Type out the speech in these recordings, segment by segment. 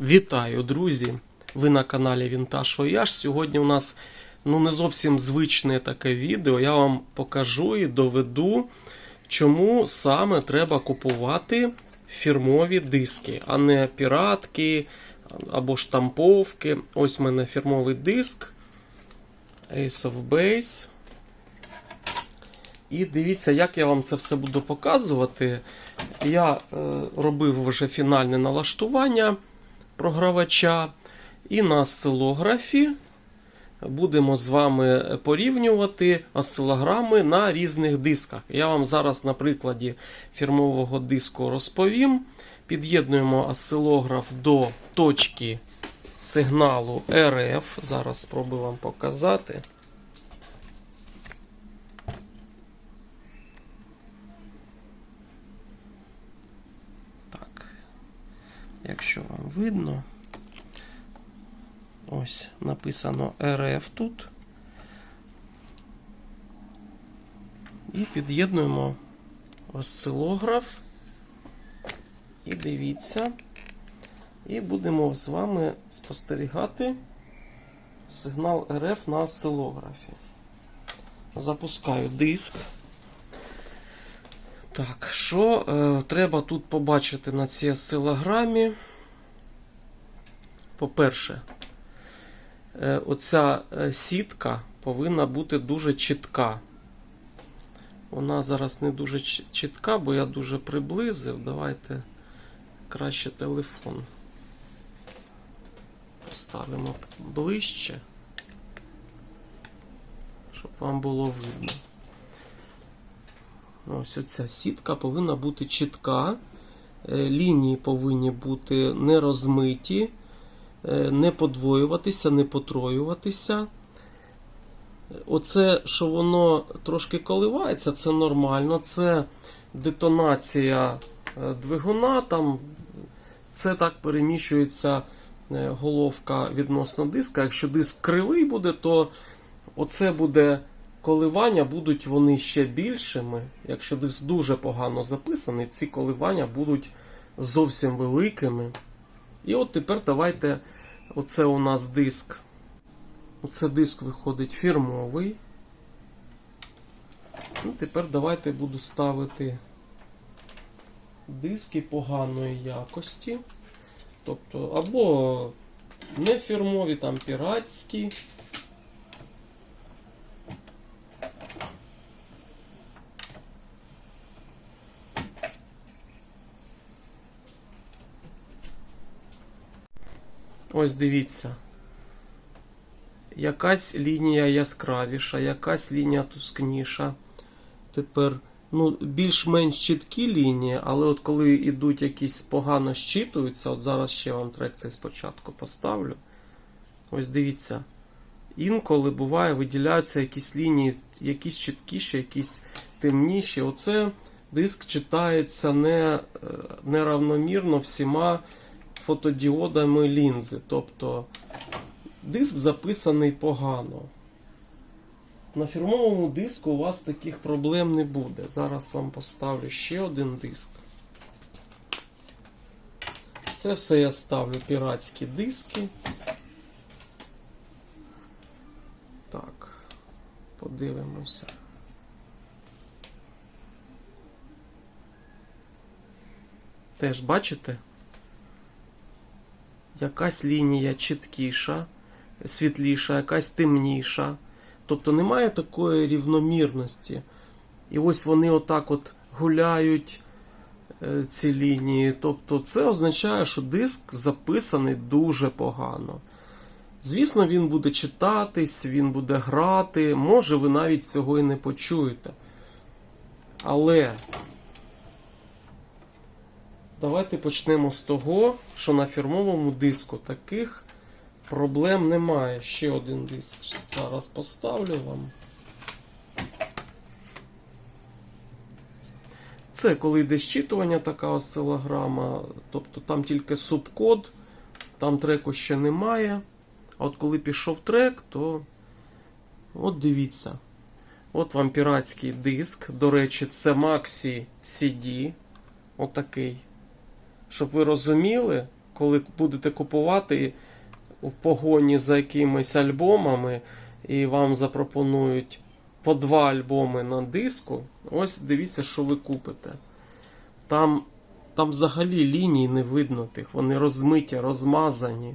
Вітаю, друзі! Ви на каналі Вінтаж Вояж. Сьогодні у нас ну, не зовсім звичне таке відео. Я вам покажу і доведу, чому саме треба купувати фірмові диски, а не піратки або штамповки. Ось в мене фірмовий диск Ace of Base. І дивіться, як я вам це все буду показувати. Я е, робив вже фінальне налаштування програвача. І на осцилографі будемо з вами порівнювати осцилограми на різних дисках. Я вам зараз на прикладі фірмового диску розповім. Під'єднуємо осцилограф до точки сигналу RF. Зараз спробую вам показати. Якщо вам видно, ось написано RF тут. І під'єднуємо осцилограф. І дивіться. І будемо з вами спостерігати сигнал RF на осцилографі. Запускаю диск. Так, що е, треба тут побачити на цій осцилограмі? По-перше, е, оця е, сітка повинна бути дуже чітка. Вона зараз не дуже чітка, бо я дуже приблизив. Давайте краще телефон поставимо ближче, щоб вам було видно. Ось оця сітка повинна бути чітка. Е, Лінії повинні бути не розмиті, е, не подвоюватися, не потроюватися. Оце, що воно трошки коливається, це нормально. Це детонація е, двигуна. Там це так переміщується головка відносно диска. Якщо диск кривий буде, то оце буде коливання, будуть вони ще більшими. Якщо диск дуже погано записаний, ці коливання будуть зовсім великими. І от тепер давайте. Оце у нас диск. Оце диск виходить фірмовий. Ну, тепер давайте буду ставити диски поганої якості. Тобто, або не фірмові, там піратські. Ось дивіться. Якась лінія яскравіша, якась лінія тускніша. Тепер ну, більш-менш чіткі лінії, але от коли йдуть якісь погано щитуються, от зараз ще вам трек цей спочатку поставлю. Ось дивіться. Інколи буває, виділяються якісь лінії, якісь чіткіші, якісь темніші. Оце диск читається не, е, неравномірно всіма фотодіодами лінзи. Тобто диск записаний погано. На фірмовому диску у вас таких проблем не буде. Зараз вам поставлю ще один диск. Це все я ставлю піратські диски. Так, подивимося. Теж бачите? Якась лінія чіткіша, світліша, якась темніша. Тобто немає такої рівномірності. І ось вони отак от гуляють е, ці лінії. Тобто це означає, що диск записаний дуже погано. Звісно, він буде читатись, він буде грати, може ви навіть цього і не почуєте. Але давайте почнемо з того, що на фірмовому диску таких проблем немає. Ще один диск. Зараз поставлю вам. Це коли йде щитування, така осцилограма, тобто там тільки субкод, там треку ще немає. А от коли пішов трек, то от дивіться. От вам піратський диск. До речі, це Maxi CD. Отакий. Щоб ви розуміли, коли будете купувати в погоні за якимись альбомами, і вам запропонують по два альбоми на диску, ось дивіться, що ви купите. Там, там взагалі ліній не видно тих, вони розмиті, розмазані.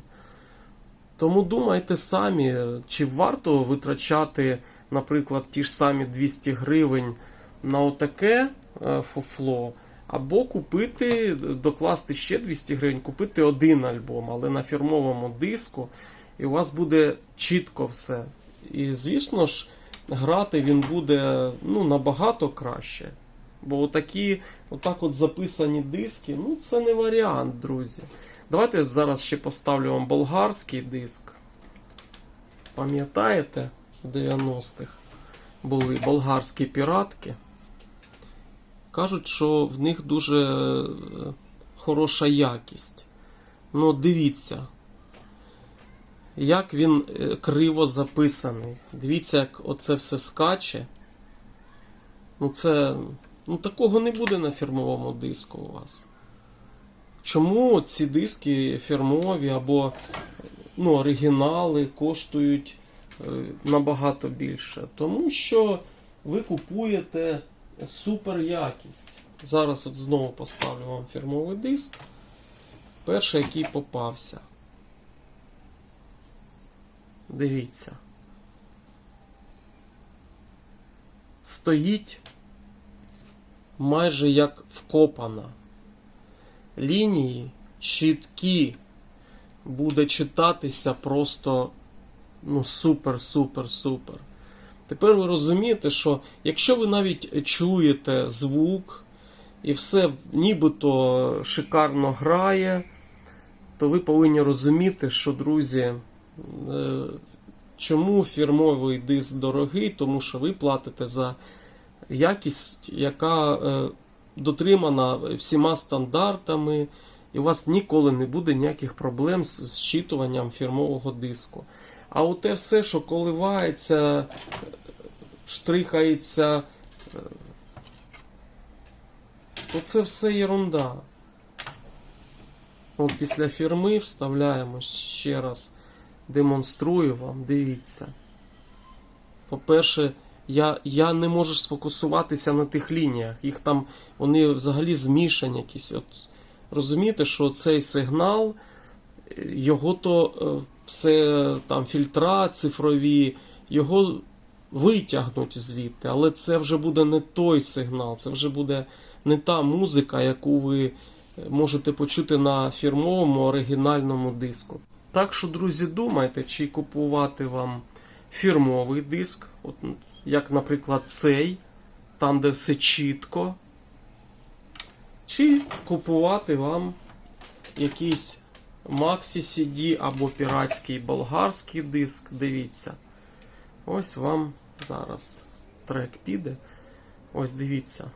Тому думайте самі, чи варто витрачати, наприклад, ті ж самі 200 гривень на отаке е, фуфло, або купити, докласти ще 200 гривень, купити один альбом, але на фірмовому диску, і у вас буде чітко все. І, звісно ж, грати він буде ну, набагато краще. Бо отакі, отак от записані диски, ну це не варіант, друзі. Давайте зараз ще поставлю вам болгарський диск. Пам'ятаєте, в 90-х були болгарські піратки. Кажуть, що в них дуже е, хороша якість. Ну, дивіться, як він е, криво записаний. Дивіться, як оце все скаче. Ну, це. Ну, такого не буде на фірмовому диску у вас. Чому ці диски фірмові або ну, оригінали коштують е, набагато більше? Тому що ви купуєте супер якість. Зараз от знову поставлю вам фірмовий диск. Перший, який попався. Дивіться. Стоїть майже як вкопана. Лінії чіткі. Буде читатися просто ну, супер, супер, супер. Тепер ви розумієте, що якщо ви навіть чуєте звук і все нібито шикарно грає, то ви повинні розуміти, що, друзі, е, чому фірмовий диск дорогий, тому що ви платите за якість, яка е, дотримана всіма стандартами, і у вас ніколи не буде ніяких проблем з зчитуванням фірмового диску. А оте все, що коливається, штрихається, е, то це все ерунда. От після фірми вставляємо ще раз, демонструю вам, дивіться. По-перше, я, я не можу сфокусуватися на тих лініях. Їх там вони взагалі змішані якісь. От, розумієте, що цей сигнал, е, його то е, все там фільтра цифрові, його витягнуть звідти, але це вже буде не той сигнал, це вже буде не та музика, яку ви можете почути на фірмовому оригінальному диску. Так що, друзі, думайте, чи купувати вам фірмовий диск, от, як, наприклад, цей, там, де все чітко, чи купувати вам якийсь Maxi CD або піратський болгарський диск. Дивіться. Ось вам зараз трек піде. Ось дивіться.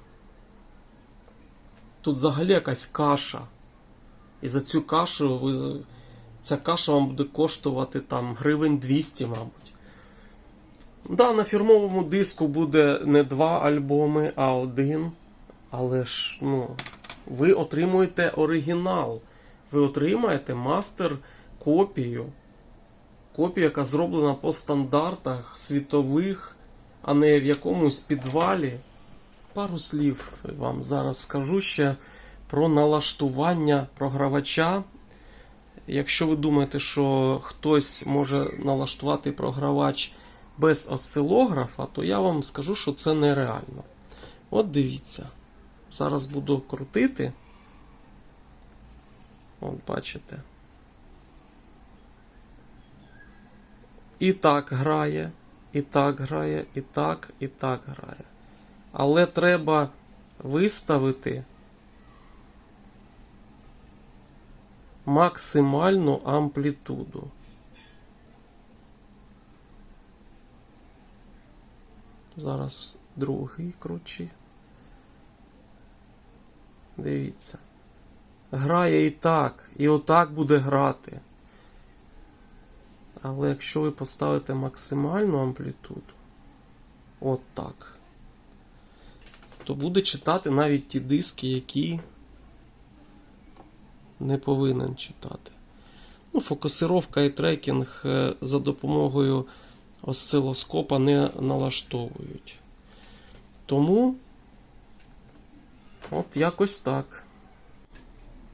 Тут взагалі якась каша. І за цю кашу ви. Ця каша вам буде коштувати там гривень 200, мабуть. Да, на фірмовому диску буде не два альбоми, а один. Але ж, ну, ви отримуєте оригінал. Ви отримаєте мастер копію. Копію, яка зроблена по стандартах світових, а не в якомусь підвалі. Пару слів вам зараз скажу ще про налаштування програвача. Якщо ви думаєте, що хтось може налаштувати програвач без осцилографа, то я вам скажу, що це нереально. От дивіться. Зараз буду крутити. От бачите. І так грає, і так грає, і так, і так грає. Але треба виставити максимальну амплітуду. Зараз другий кручі. Дивіться. Грає і так, і отак буде грати. Але якщо ви поставите максимальну амплітуду, от так, то буде читати навіть ті диски, які не повинен читати. Ну, фокусировка і трекінг е, за допомогою осцилоскопа не налаштовують. Тому от якось так.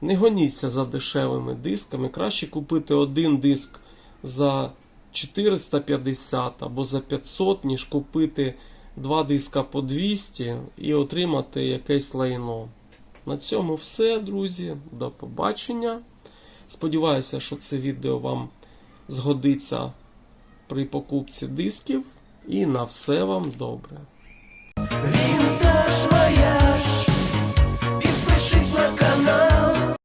Не гоніться за дешевими дисками. Краще купити один диск за 450 або за 500, ніж купити два диска по 200 і отримати якесь лайно. На цьому все, друзі. До побачення. Сподіваюся, що це відео вам згодиться при покупці дисків. І на все вам добре.